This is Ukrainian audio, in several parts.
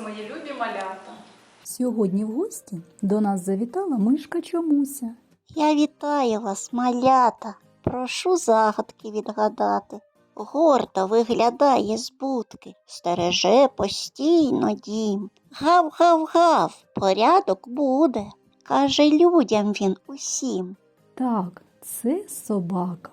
малята! Сьогодні в гості до нас завітала мишка Чомуся. Я вітаю вас, малята. Прошу загадки відгадати. Гордо виглядає з будки, стереже постійно дім. Гав-гав-гав, порядок буде, каже людям він усім. Так, це собака.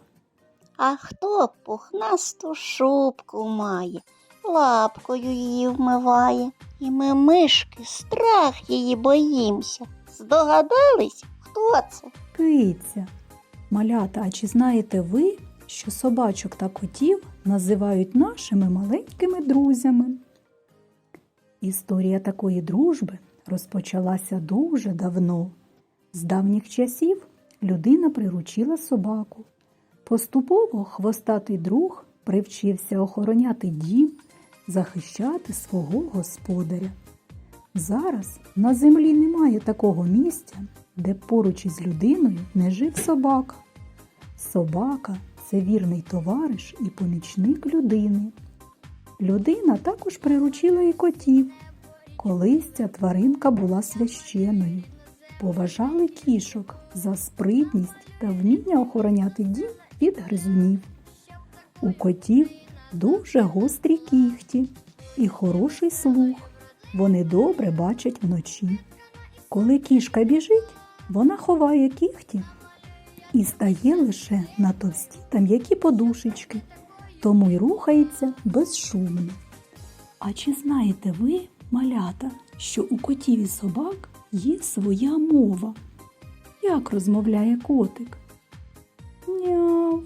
А хто пухнасту шубку має, лапкою її вмиває, і ми мишки страх її боїмся. Здогадались, хто це? Киця. Малята, а чи знаєте ви, що собачок та котів називають нашими маленькими друзями? Історія такої дружби розпочалася дуже давно. З давніх часів людина приручила собаку. Поступово хвостатий друг привчився охороняти дім, захищати свого господаря. Зараз на землі немає такого місця, де поруч із людиною не жив собака. Собака це вірний товариш і помічник людини. Людина також приручила і котів. Колись ця тваринка була священною. Поважали кішок за спритність та вміння охороняти дім від гризунів. У котів дуже гострі кігті і хороший слух. Вони добре бачать вночі. Коли кішка біжить, вона ховає кігті і стає лише на товсті та м'які подушечки, тому й рухається безшумно. А чи знаєте ви, малята, що у котів і собак є своя мова? Як розмовляє котик? Няв.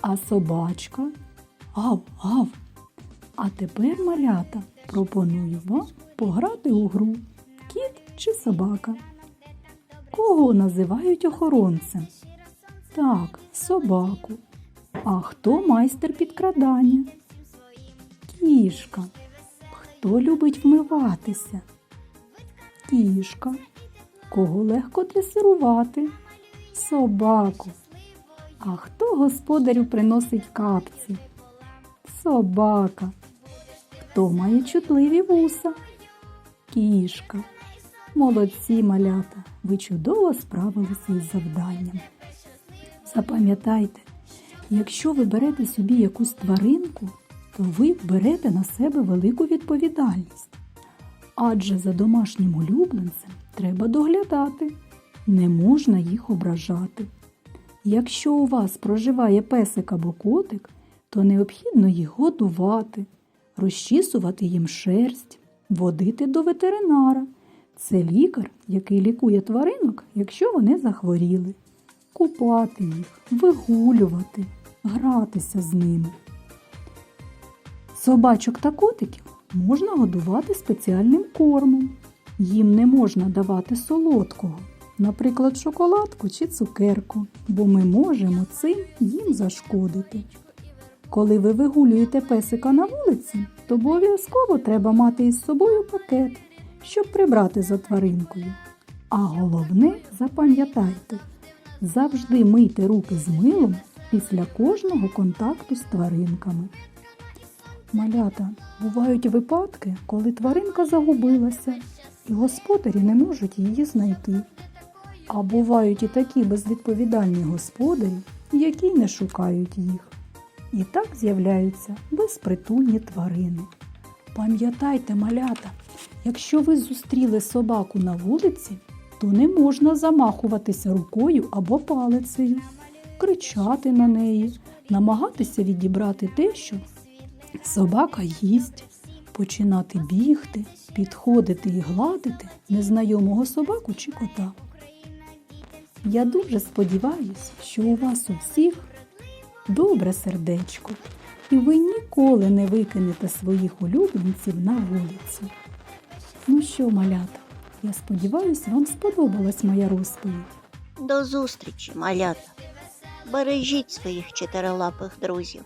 А собачка? Гав, гав. А тепер, малята, пропоную вам пограти у гру Кіт чи собака. Кого називають охоронцем? Так, собаку. А хто майстер підкрадання? Кішка. Хто любить вмиватися? Кішка. Кого легко дресирувати? Собаку. А хто господарю приносить капці? Собака. Хто має чутливі вуса? Кішка. Молодці малята, ви чудово справилися із завданням. Запам'ятайте, якщо ви берете собі якусь тваринку, то ви берете на себе велику відповідальність. Адже за домашнім улюбленцем треба доглядати, не можна їх ображати. Якщо у вас проживає песик або котик, то необхідно їх годувати, розчісувати їм шерсть, водити до ветеринара. Це лікар, який лікує тваринок, якщо вони захворіли, купати їх, вигулювати, гратися з ними. Собачок та котиків можна годувати спеціальним кормом. Їм не можна давати солодкого, наприклад, шоколадку чи цукерку, бо ми можемо цим їм зашкодити. Коли ви вигулюєте песика на вулиці, то обов'язково треба мати із собою пакет, щоб прибрати за тваринкою. А головне, запам'ятайте, завжди мийте руки з милом після кожного контакту з тваринками. Малята, бувають випадки, коли тваринка загубилася, і господарі не можуть її знайти. А бувають і такі безвідповідальні господарі, які не шукають їх. І так з'являються безпритульні тварини. Пам'ятайте, малята, якщо ви зустріли собаку на вулиці, то не можна замахуватися рукою або палицею, кричати на неї, намагатися відібрати те, що собака їсть, починати бігти, підходити і гладити незнайомого собаку чи кота. Я дуже сподіваюся, що у вас у всіх добре сердечко, і ви ніколи не викинете своїх улюбленців на вулицю. Ну що, малята, я сподіваюся, вам сподобалась моя розповідь. До зустрічі, малята. Бережіть своїх чотирилапих друзів.